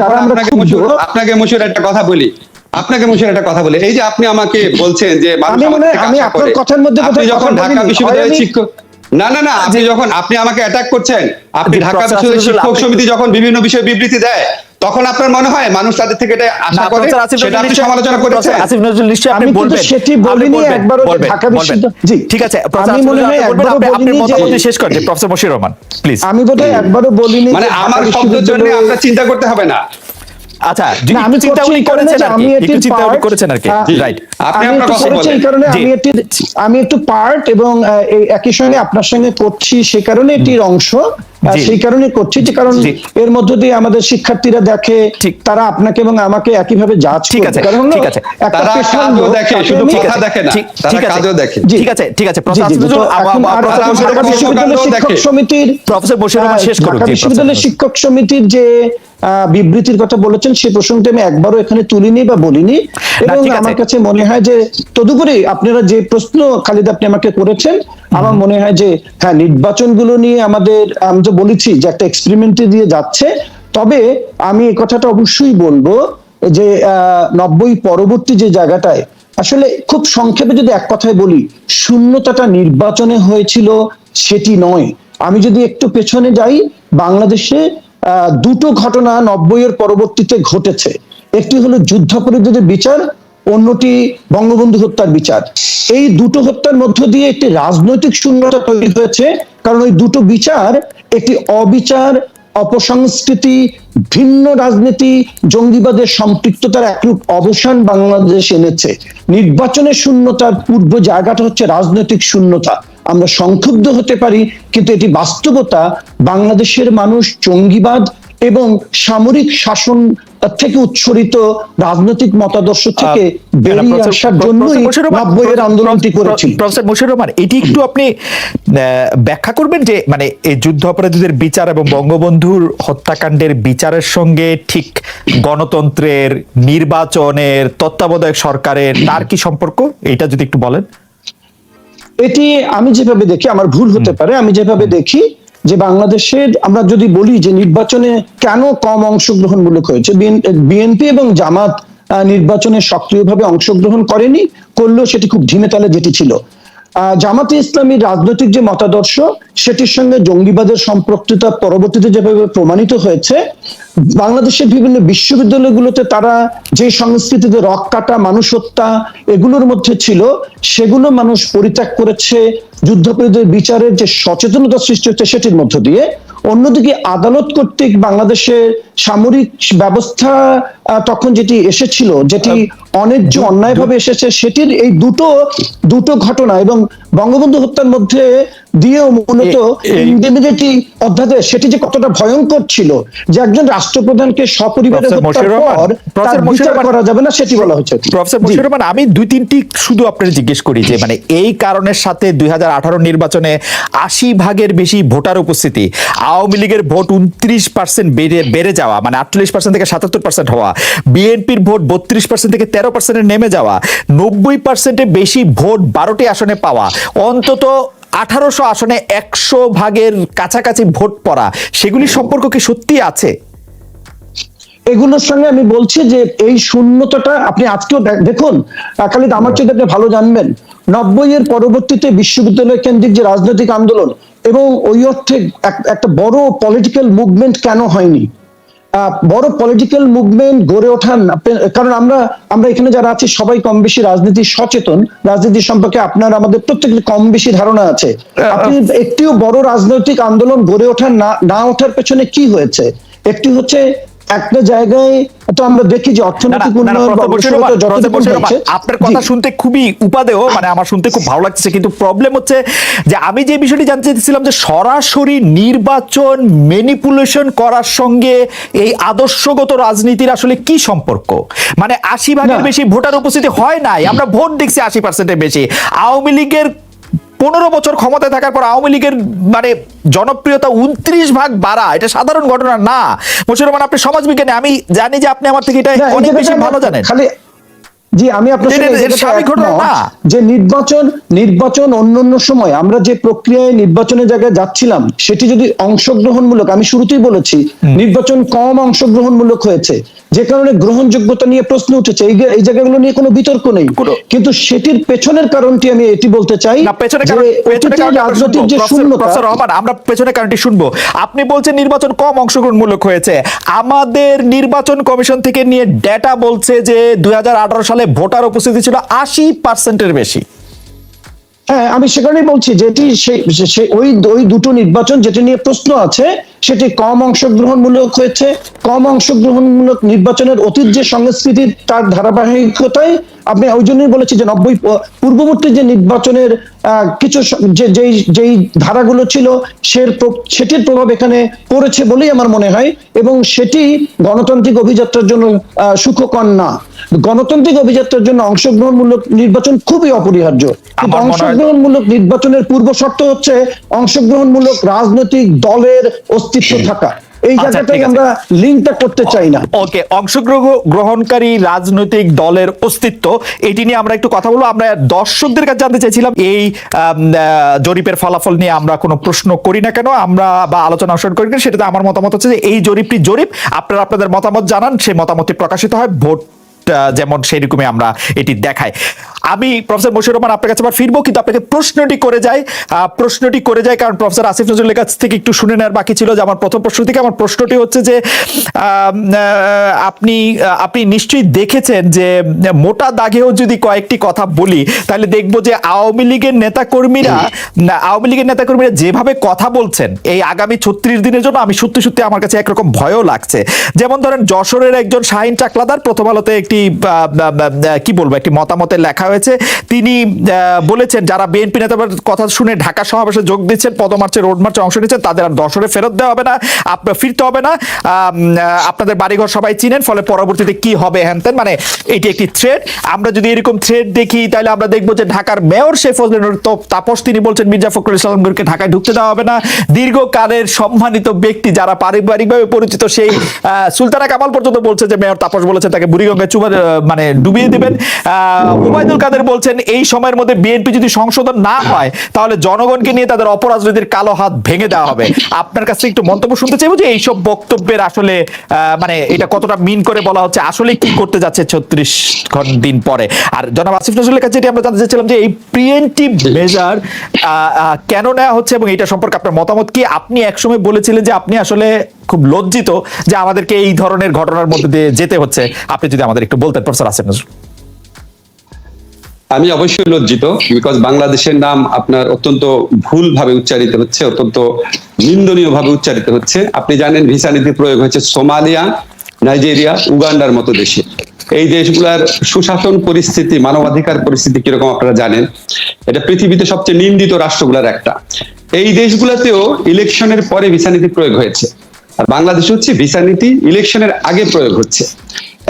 যারা আমরা আপনাকে মুশির- একটা কথা বলি। আপনাকে মুশির একটা কথা বলি। এই যে আপনি আমাকে বলছেন যে আমি আপনার কথার মধ্যে আপনি যখন ঢাকা। বিশ্ববিদ্যালয়ের শিক্ষক না না না আপনি যখন আপনি আমাকে অ্যাটাক করছেন আপনি ঢাকা বিশ্ববিদ্যালয়ের শিক্ষক সমিতি যখন বিভিন্ন বিষয়ে বিবৃতি দেয় তখন আপনার মনে হয় মানুষ তাদের থেকে এটা আশা করে? সেটা আপনি সমালোচনা করেছেন? আসিফ নজরুল নিশ্চয়ই আপনি বলবেন। সেটি বলিনি একবারও যে ঢাকা বিশ্ববিদ্যালয়- জি। ঠিক আছে আমি মনে হয় একবারও আপনি- আপনি বলিনি যে- মতামত শেষ করেন যে প্রফেসর বশির রহমান প্লিজ আমি বোধহয় একবারও বলিনি মানে আমার শব্দের জন্য আপনার চিন্তা করতে হবে না। আচ্ছা আমি চিন্তা উনি করেছেন আর কি একটু চিন্তা উনি করেছেন আর কি। রাইট আপনি আমি আপনার একটু কথা বলেন। কারণে আমি এটি আমি একটু পার্ট এবং একই সঙ্গে আপনার সঙ্গে করছি সে কারণে এটির অংশ। সেই কারণে করছি যে কারণ এর মধ্য দিয়ে আমাদের শিক্ষার্থীরা দেখে। তারা আপনাকে এবং আমাকে একইভাবে জাজ ঠিক আছে, কারণ ঠিক আছে। তারা কাজও দেখে, শুধু কথা দেখে না। তারা। কাজও দেখে। ঠিক আছে ঠিক আছে। শিক্ষক সমিতির প্রফেসর রহমান শেষ করুন, বিশ্ববিদ্যালয়ের শিক্ষক সমিতির যে আহ, বিবৃতির কথা বলেছেন সেই প্রসঙ্গটি আমি একবারও এখানে তুলিনি বা বলিনি। এবং আমার কাছে মনে হয় যে তদুপরি আপনারা যে প্রশ্ন, খালিদ, আপনি আমাকে করেছেন, আমার মনে হয় যে হ্যাঁ নির্বাচনগুলো নিয়ে আমাদের, আমি তো বলেছি যে একটা এক্সপেরিমেন্টে দিয়ে যাচ্ছে। তবে আমি এই কথাটা অবশ্যই বলব যে নব্বই পরবর্তী যে জায়গাটায়, আসলে খুব সংক্ষেপে যদি এক কথায় বলি, শূন্যতাটা নির্বাচনে হয়েছিল সেটি নয়। আমি যদি একটু পেছনে যাই, বাংলাদেশে দুটো ঘটনা নব্বই এর পরবর্তীতে ঘটেছে। একটি হলো যুদ্ধাপরাধীদের বিচার অন্যটি বঙ্গবন্ধু হত্যার বিচার। এই দুটো হত্যার মধ্য দিয়ে একটি রাজনৈতিক শূন্যতা তৈরি হয়েছে, কারণ ওই দুটো বিচার একটি অবিচার, অপসংস্কৃতি, ভিন্ন রাজনীতি, জঙ্গিবাদের সম্পৃক্ততার একরূপ অবসান বাংলাদেশ এনেছে। নির্বাচনের শূন্যতার পূর্ব জায়গাটা হচ্ছে রাজনৈতিক শূন্যতা। আমরা সংক্ষুব্ধ হতে পারি, কিন্তু এটি বাস্তবতা। বাংলাদেশের মানুষ জঙ্গিবাদ এবং সামরিক শাসন থেকে উৎসরিত রাজনৈতিক মতাদর্শ থেকে বেরিয়ে আসার জন্যই মশিউর নব্বই এর আন্দোলনটি করেছিল। প্রফেসর মশিউর রহমান এটি একটু আপনি ব্যাখ্যা করবেন যে মানে এই যুদ্ধ অপরাধীদের বিচার এবং বঙ্গবন্ধুর হত্যাকাণ্ডের বিচারের সঙ্গে ঠিক গণতন্ত্রের নির্বাচনের তত্ত্বাবধায়ক সরকারের তার কি সম্পর্ক? এটা যদি একটু বলেন। এটি আমি যেভাবে দেখি আমার ভুল হতে পারে আমি যেভাবে দেখি যে বাংলাদেশের আমরা যদি বলি যে নির্বাচনে কেন কম অংশগ্রহণমূলক হয়েছে বিএনপি এবং জামাত নির্বাচনে সক্রিয়ভাবে অংশগ্রহণ করেনি, করলেও সেটি খুব ধিমে তালে যেটি ছিল। জামাতে ইসলামীর রাজনৈতিক যে মতাদর্শ সেটির সঙ্গে জঙ্গিবাদের সম্পৃক্ততা পরবর্তীতে যেভাবে প্রমাণিত হয়েছে, বাংলাদেশের বিভিন্ন বিশ্ববিদ্যালয়গুলোতে তারা যে সংস্কৃতিতে রক কাটা, মানুষ হত্যা এগুলোর মধ্যে ছিল, সেগুলো মানুষ পরিত্যাগ করেছে যুদ্ধপীড়িতের বিচারের যে সচেতনতা সৃষ্টি হচ্ছে সেটির মধ্য দিয়ে। অন্যদিকে আদালত কর্তৃক বাংলাদেশের সামরিক ব্যবস্থা তখন যেটি এসেছিল, যেটি অন্যায্য অন্যায়ভাবে এসেছে, সেটির এই দুটো দুটো ঘটনা এবং বঙ্গবন্ধু হত্যার মধ্যে দিয়েও মূলত ইন্ডিমিনিটি অধ্যাদেশ সেটি যে কতটা ভয়ঙ্কর ছিল যে একজন রাষ্ট্রপ্রধানকে সপরিবারে হত্যার পর তার বিচার করা যাবে না সেটি বলা হচ্ছে প্রফেসর জি। মশিউর রহমান আমি দুই তিনটি শুধু আপনার জিজ্ঞেস করি যে মানে এই কারণের সাথে দুই হাজার আঠারো নির্বাচনে আশি ভাগের বেশি ভোটার উপস্থিতি আওয়ামী লীগের ভোট উনত্রিশ পার্সেন্ট বেড়ে বেড়ে যাওয়া মানে আটচল্লিশ পার্সেন্ট থেকে সাতাত্তর পার্সেন্ট হওয়া বিএনপির ভোট বত্রিশ পার্সেন্ট থেকে তেরো পার্সেন্টে নেমে যাওয়া নব্বই পার্সেন্টের বেশি ভোট বারোটি আসনে পাওয়া অন্তত আঠারোশো আসনে একশো ভাগের কাছাকাছি ভোট পড়া, সেগুলি সম্পর্ক কি সত্যি আছে? এগুলোর সঙ্গে আমি বলছি যে এই শূন্যতাটা আপনি আজকেও দেখ- দেখুন খালিদ, আমার চেয়ে আপনি ভালো জানবেন। নব্বই এর পরবর্তীতে বিশ্ববিদ্যালয় কেন্দ্রিক যে রাজনৈতিক আন্দোলন এবং ওই অর্থে একটা বড় পলিটিক্যাল মুভমেন্ট কেন হয়নি? বড় পলিটিক্যাল মুভমেন্ট গড়ে ওঠান কারণ আমরা আমরা এখানে যারা আছি সবাই কম বেশি রাজনীতি সচেতন। রাজনীতি সম্পর্কে আপনার আমাদের প্রত্যেকের কম বেশি ধারণা আছে। আপনি একটিও বড় রাজনৈতিক আন্দোলন গড়ে ওঠার না না ওঠার পেছনে কি হয়েছে? একটি হচ্ছে একটা জায়গায় তো আমরা দেখি যে অর্থনৈতিক আপনার কথা শুনতে খুবই উপাদেয় মানে আমার শুনতে খুব ভালো লাগছে কিন্তু প্রবলেম হচ্ছে যে আমি যে বিষয়টি জানতে চাইছিলাম যে সরাসরি নির্বাচন ম্যানিপুলেশন করার সঙ্গে এই আদর্শগত রাজনীতির আসলে কি সম্পর্ক? মানে আশি ভাগের বেশি ভোটার উপস্থিতি হয় নাই আমরা ভোট দেখছি আশি পার্সেন্টের বেশি। আওয়ামী লীগের পনেরো বছর ক্ষমতায় থাকার পর আওয়ামী লীগের মানে জনপ্রিয়তা উনত্রিশ ভাগ বাড়া এটা সাধারণ ঘটনা না। রহমান আপনি সমাজবিজ্ঞানী আমি জানি যে আপনি আমার থেকে এটা অনেক বেশি ভালো জানেন। খালি জি আমি আপনার। যে নির্বাচন নির্বাচন অন্যান্য সময় আমরা যে প্রক্রিয়ায় নির্বাচনের জায়গায় যাচ্ছিলাম সেটি যদি অংশগ্রহণমূলক আমি শুরুতেই বলেছি নির্বাচন কম অংশগ্রহণমূলক হয়েছে যে কারণে গ্রহণযোগ্যতা নিয়ে প্রশ্ন উঠেছে এই এই জায়গাগুলো নিয়ে কোনো বিতর্ক নেই। কিন্তু সেটির পেছনের কারণটি আমি এটি বলতে চাই রাজনৈতিক যে শূন্যতা আমরা পেছনে কারণটি শুনব। আপনি বলছেন নির্বাচন কম অংশগ্রহণমূলক হয়েছে। আমাদের নির্বাচন কমিশন থেকে নিয়ে ডেটা বলছে যে দুই সালে ভোটার উপস্থিতি ছিল আশি পার্সেন্টের বেশি। হ্যাঁ আমি সেখানেই বলছি যেটি সেই- ওই ওই দুটো নির্বাচন যেটি নিয়ে প্রশ্ন আছে, সেটি কম অংশগ্রহণমূলক হয়েছে। কম অংশগ্রহণমূলক নির্বাচনের অতীত যে সংস্কৃতি তার ধারাবাহিকতায় আপনি ওই জন্যই বলেছি যে নব্বই পূর্ববর্তী যে নির্বাচনের কিছু যে যেই যেই ধারাগুলো ছিল সে সেটির প্রভাব এখানে পড়েছে বলেই আমার মনে হয় এবং সেটি গণতান্ত্রিক অভিযাত্রার জন্য সুখকর না। গণতান্ত্রিক অভিযাত্রার জন্য অংশগ্রহণমূলক নির্বাচন খুবই অপরিহার্য। অংশগ্রহণমূলক নির্বাচনের পূর্ব শর্ত হচ্ছে অংশগ্রহণমূলক রাজনৈতিক দলের অস্তিত্ব থাকা। এই আচ্ছা, জায়গাটাই আমরা লিঙ্কটা করতে চাই না। ওকে অংশগ্রহণ গ্রহণকারী রাজনৈতিক দলের অস্তিত্ব এটি নিয়ে আমরা একটু কথা বলব। আমরা দর্শকদের কাছে জানতে চাইছিলাম এই জরিপের ফলাফল নিয়ে আমরা কোনো প্রশ্ন করি না কেন? আমরা বা আলোচনা অনুসরণ করি না সেটাতে আমার মতামত হচ্ছে যে এই জরিপটি জরিপ আপনারা আপনাদের মতামত জানান সেই মতামতটি প্রকাশিত হয় ভোট যেমন সেই রকমই আমরা এটি দেখাই। আমি প্রফেসর মশিউর রহমান আপনার কাছে আবার ফিরবো কিন্তু আপনাকে প্রশ্নটি করে আহ, প্রশ্নটি করে যাই কারণ প্রফেসর আসিফ নজরুলের কাছ থেকে একটু শুনে নেওয়ার বাকি ছিল যে আমার প্রথম প্রশ্ন থেকে। আমার প্রশ্নটি হচ্ছে যে আপনি আপনি নিশ্চয়ই দেখেছেন যে মোটা দাগেও যদি কয়েকটি কথা বলি তাহলে দেখব যে আওয়ামী লীগের নেতাকর্মীরা আওয়ামী লীগের নেতাকর্মীরা যেভাবে কথা বলছেন এই আগামী ছত্রিশ দিনের জন্য আমি সত্যি সত্যি আমার কাছে একরকম ভয়ও লাগছে। যেমন ধরেন যশোরের একজন শাহিন চাকলাদার প্রথম আলোতে একটি কি বলব একটি মতামতে লেখা হয়েছে তিনি বলেছেন, যারা বিএনপি নেতাদের কথা শুনে ঢাকা সমাবেশে যোগ দিচ্ছেন, পদমার্চে রোড মার্চে অংশ নিচ্ছেন, তাদের আর দশরে ফেরত দেওয়া হবে না, আপ- ফিরতে হবে না। আপনাদের বাড়িঘর সবাই চিনেন, ফলে পরবর্তীতে কি হবে হ্যানতেন মানে এটি একটি থ্রেড আমরা যদি এরকম থ্রেড দেখি, তাহলে আমরা দেখব যে ঢাকার মেয়র শেখ ফজলের তাপস, তিনি বলছেন, মির্জা ফখরুল ইসলামকে ঢাকায় ঢুকতে দেওয়া হবে না। দীর্ঘকালের সম্মানিত ব্যক্তি যারা পারিবারিকভাবে পরিচিত সেই সুলতানা কামাল পর্যন্ত বলছে যে মেয়র তাপস বলেছে তাকে বুড়িগঙ্গায় চুবা মানে ডুবিয়ে দিবেন। ওবায়দুল কাদের বলছেন, এই সময়ের মধ্যে বিএনপি যদি সংশোধন না হয়, তাহলে জনগণকে নিয়ে তাদের অপরাজনীতির কালো হাত ভেঙে দেওয়া হবে। আপনার কাছে একটু মন্তব্য শুনতে চাইব যে এইসব বক্তব্যের আসলে মানে এটা কতটা মিন করে বলা হচ্ছে, আসলে কি করতে যাচ্ছে ছত্রিশ দিন পরে? আর জনাব আসিফ নজরুলের কাছে আমরা জানতে চাচ্ছিলাম যে এই প্রিয়েন্টিভ মেজার কেন নেওয়া হচ্ছে এবং এটা সম্পর্কে আপনার মতামত কি? আপনি একসময় বলেছিলেন যে আপনি আসলে খুব লজ্জিত যে আমাদেরকে এই ধরনের ঘটনার মধ্যে দিয়ে যেতে হচ্ছে। আপনি যদি আমাদের একটু বলতেন, প্রফেসর আসিফ নজরুল। আমি অবশ্যই লজ্জিত বিকজ বাংলাদেশের নাম আপনার অত্যন্ত ভুল ভাবে উচ্চারিত হচ্ছে, অত্যন্ত নিন্দনীয় ভাবে উচ্চারিত হচ্ছে। আপনি জানেন ভিসা নীতি প্রয়োগ হয়েছে সোমালিয়া, নাইজেরিয়া, উগান্ডার মতো দেশে। এই দেশগুলার সুশাসন পরিস্থিতি, মানবাধিকার পরিস্থিতি কীরকম আপনারা জানেন? এটা পৃথিবীতে সবচেয়ে নিন্দিত রাষ্ট্রগুলার একটা। এই দেশগুলোতেও ইলেকশনের পরে ভিসা নীতি প্রয়োগ হয়েছে। আর বাংলাদেশ হচ্ছে ভিসা নীতি ইলেকশনের আগে প্রয়োগ হচ্ছে।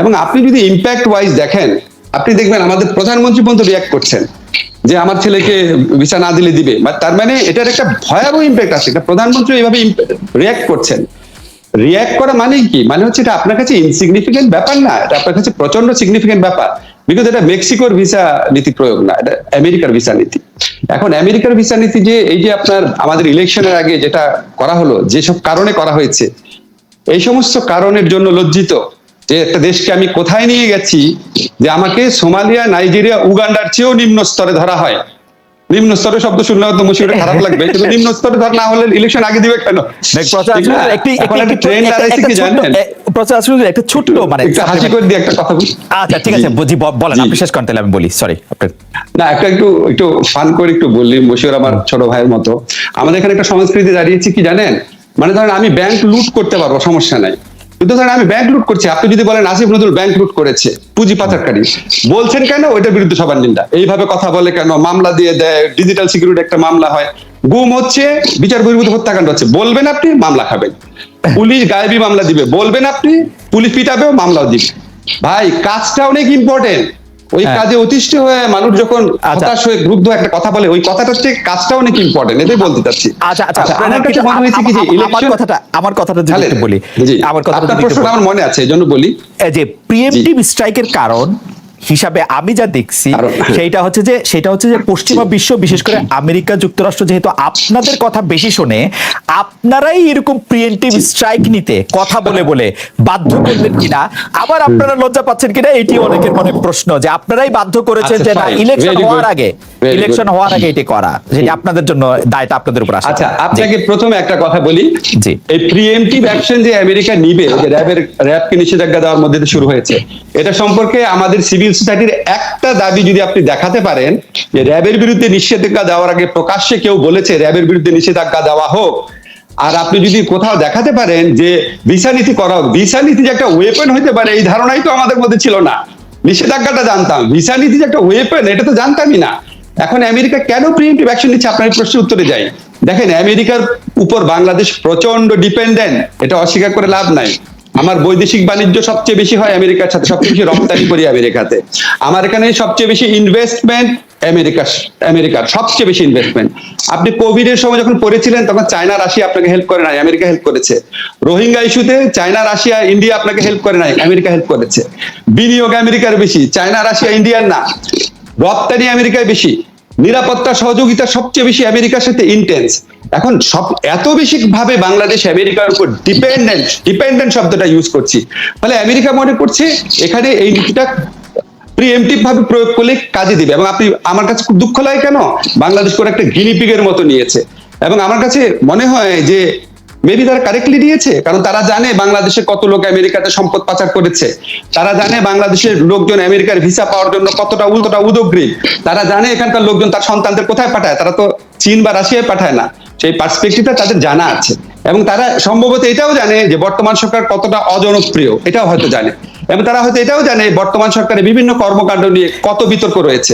এবং আপনি যদি ইম্প্যাক্ট ওয়াইজ দেখেন আপনি দেখবেন আমাদের প্রধানমন্ত্রী পর্যন্ত রিয়াক্ট করছেন যে আমার ছেলেকে ভিসা না দিলে দিবে। তার মানে এটার একটা ভয়াবহ ইম্প্যাক্ট আছে। একটা প্রধানমন্ত্রী এইভাবে রিয়াক্ট করছেন। রিয়াক্ট করা মানে কি? মানে হচ্ছে এটা আপনার কাছে ইনসিগনিফিকেন্ট ব্যাপার না। এটা আপনার কাছে প্রচণ্ড সিগনিফিকেন্ট ব্যাপার। বিকজ এটা মেক্সিকোর ভিসা নীতি প্রয়োগ না। এটা আমেরিকার ভিসা নীতি। এখন আমেরিকার ভিসা নীতি যে এই যে আপনার আমাদের ইলেকশনের আগে যেটা করা হলো, যেসব কারণে করা হয়েছে, এই সমস্ত কারণের জন্য লজ্জিত। যে একটা দেশকে আমি কোথায় নিয়ে গেছি যে আমাকে সোমালিয়া নাইজেরিয়া উগান্ডার চেয়েও নিম্ন স্তরে ধরা হয়। নিম্ন স্তরে শব্দ শুনলে হয়তো মুশিবের খারাপ লাগবে কিন্তু নিম্ন স্তরে ধর না হলে ইলেকশন আগে দিবে কেন একটা ট্রেন দাঁড়াইছে কি জানেন? একটা ছোট্ট মানে একটু হাসি করে দিয়ে একটা কথা বলি। আচ্ছা ঠিক আছে বুঝি বলেন। আপনি শেষ করেন তাহলে আমি বলি সরি না একটা একটু একটু ফান করে একটু বললি মশিউর আমার ছোট ভাইয়ের মতো। আমাদের এখানে একটা সংস্কৃতি দাঁড়িয়েছে কি জানেন? মানে ধরেন আমি ব্যাংক লুট করতে পারব সমস্যা নাই। কিন্তু ধরেন আমি ব্যাংক লুট করছি। আপনি যদি বলেন আসিফ নজরুল ব্যাংক লুট করেছে, পুঁজি পাচারকারী, বলছেন কেন? ওইটার বিরুদ্ধে সবার নিন্দা। এইভাবে কথা বলে কেন? মামলা দিয়ে দেয় ডিজিটাল সিকিউরিটি একটা মামলা হয়। গুম হচ্ছে, বিচার বহির্ভূত হত্যাকাণ্ড হচ্ছে। বলবেন আপনি, মামলা খাবেন। পুলিশ গায়েবী মামলা দিবে। বলবেন আপনি, পুলিশ পিটাবেও মামলাও দিবে। ভাই, কাজটা অনেক ইম্পর্টেন্ট ওই হ্যাঁ। কাজে অতিষ্ঠ হয়ে মানুষ যখন আচ্ছা। হতাশ হয়ে গ্রুদ্ধ একটা কথা বলে ওই কথাটা হচ্ছে কাজটা অনেক ইম্পর্টেন্ট এটাই বলতে চাচ্ছি আচ্ছা আচ্ছা আপনার আমার কাছে মনে হয়েছে কি যে ইলেকশন কথাটা আমার কথাটা যদি একটু বলি আমার কথাটা আপনার যদি একটু প্রশ্ন বলি। আমার মনে আছে এই জন্য বলি যে প্রিএমটিভ স্ট্রাইকের কারণ হিসাবে আমি যা দেখছি সেইটা হচ্ছে যে সেটা হচ্ছে যে পশ্চিমা বিশ্ব বিশেষ করে আমেরিকা যুক্তরাষ্ট্র যেহেতু আপনাদের কথা বেশি শোনে আপনারাই এরকম প্রিয়েন্টিভ স্ট্রাইক নিতে কথা বলে বলে বাধ্য করলেন কিনা? আবার আপনারা লজ্জা পাচ্ছেন কিনা? এটি অনেকের মনে প্রশ্ন যে আপনারাই বাধ্য করেছেন আচ্ছা, যে না ইলেকশন হওয়ার আগে ইলেকশন হওয়ার আগে এটি করা যেটি আপনাদের জন্য দায়টা আপনাদের উপর আসে। আচ্ছা আপনাকে প্রথমে একটা কথা বলি। জি। এই প্রিএমটিভ অ্যাকশন যে আমেরিকা নিবে যে র্যাবের র্যাবকে নিষেধাজ্ঞা দেওয়ার মধ্যে শুরু হয়েছে এটা সম্পর্কে আমাদের সিভিল সোসাইটির একটা দাবি যদি আপনি দেখাতে পারেন, যে র্যাবের বিরুদ্ধে নিষেধাজ্ঞা দেওয়ার আগে প্রকাশ্যে কেউ বলেছে র্যাবের বিরুদ্ধে নিষেধাজ্ঞা দেওয়া হোক। আর আপনি যদি কোথাও দেখাতে পারেন যে ভিসা নীতি করা হোক, ভিসা নীতি যে একটা ওয়েপন হতে পারে, এই ধারণাই তো আমাদের মধ্যে ছিল না। নিষেধাজ্ঞাটা জানতাম। ভিসা নীতি যে একটা ওয়েপন এটা তো জানতামই না। এখন আমেরিকা কেন প্রিএমটিভ অ্যাকশন নিচ্ছে? আপনার প্রশ্নের উত্তরে যাই। দেখেন, আমেরিকার উপর বাংলাদেশ প্রচণ্ড ডিপেন্ডেন্ট এটা অস্বীকার করে লাভ নাই। আমার বৈদেশিক বাণিজ্য সবচেয়ে বেশি হয় আমেরিকার সাথে, সবচেয়ে বেশি রপ্তানি করি আমেরিকাতে। আমার এখানে সবচেয়ে বেশি ইনভেস্টমেন্ট আমেরিকা, আমেরিকার, সবচেয়ে বেশি ইনভেস্টমেন্ট আপনি কোভিড এর সময় যখন পড়েছিলেন, তখন চায়না, রাশিয়া আপনাকে হেল্প করে নাই, আমেরিকা হেল্প করেছে। রোহিঙ্গা ইস্যুতে চায়না, রাশিয়া, ইন্ডিয়া আপনাকে হেল্প করে নাই, আমেরিকা হেল্প করেছে। বিনিয়োগ আমেরিকার বেশি, চায়না, রাশিয়া, ইন্ডিয়ার না। রপ্তানি আমেরিকায় বেশি। নিরাপত্তা সহযোগিতা সবচেয়ে বেশি আমেরিকার সাথে ইন্টেন্স এখন সব এত বেশি ভাবে বাংলাদেশ আমেরিকার উপর ডিপেন্ডেন্ট ডিপেন্ডেন্ট শব্দটা ইউজ করছি। ফলে আমেরিকা মনে করছে এখানে এই নীতিটা প্রিএমটিভ ভাবে প্রয়োগ করলে কাজে দিবে। এবং আপনি, আমার কাছে খুব দুঃখ লাগে কেন? বাংলাদেশ করে একটা গিনিপিগের মতো নিয়েছে। এবং আমার কাছে মনে হয় যে মেবি তারা কারেক্টলি দিয়েছে, কারণ তারা জানে বাংলাদেশে কত লোক আমেরিকাতে সম্পদ পাচার করেছে। তারা জানে বাংলাদেশের লোকজন আমেরিকার ভিসা পাওয়ার জন্য কতটা উল্টোটা উদগ্রীব। তারা জানে এখানকার লোকজন তার সন্তানদের কোথায় পাঠায়, তারা তো চীন বা রাশিয়ায় পাঠায় না। সেই পার্সপেক্টিভটা তাদের জানা আছে। এবং তারা সম্ভবত এটাও জানে যে বর্তমান সরকার কতটা অজনপ্রিয়, এটাও হয়তো জানে। এবং তারা হয়তো এটাও জানে বর্তমান সরকারের বিভিন্ন কর্মকাণ্ড নিয়ে কত বিতর্ক রয়েছে।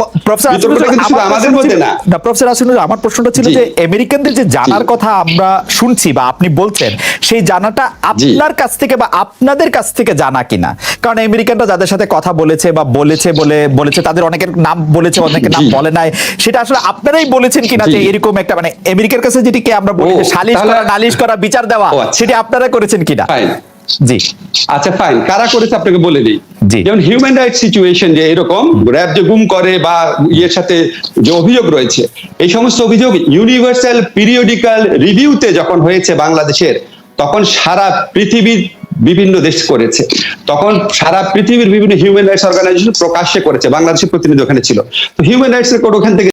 আমাদের মধ্যে না। প্রফেসর আমার প্রশ্নটা ছিল যে আমেরিকানদের যে জানার কথা আমরা শুনছি বা আপনি বলছেন সেই জানাটা আপনার কাছ থেকে বা আপনাদের কাছ থেকে জানা কিনা? কারণ আমেরিকানরা যাদের সাথে কথা বলেছে বা বলেছে বলে বলেছে তাদের অনেকের নাম বলেছে অনেকের নাম বলে নাই। সেটা আসলে আপনারাই বলেছেন কিনা যে এরকম একটা মানে আমেরিকার কাছে যেটিকে আমরা বলি সালিশ করা নালিশ করা বিচার দেওয়া আচ্ছা। সেটা আপনারা করেছেন কিনা? জি। আচ্ছা ফাইন কারা করেছে আপনাকে বলে দিই? যেমন হিউম্যান রাইট সিচুয়েশন যে এরকম র্যাব যে গুম করে বা ইয়ের সাথে যে অভিযোগ রয়েছে এই সমস্ত অভিযোগ ইউনিভার্সাল পিরিয়ডিক্যাল রিভিউতে যখন হয়েছে বাংলাদেশের তখন সারা পৃথিবীর বিভিন্ন দেশ করেছে। তখন সারা পৃথিবীর বিভিন্ন হিউম্যান রাইটস অর্গানাইজেশন প্রকাশ্যে করেছে। বাংলাদেশের প্রতিনিধি ওখানে ছিল। তো হিউম্যান রাইটস রেকর্ড ওখান থেকে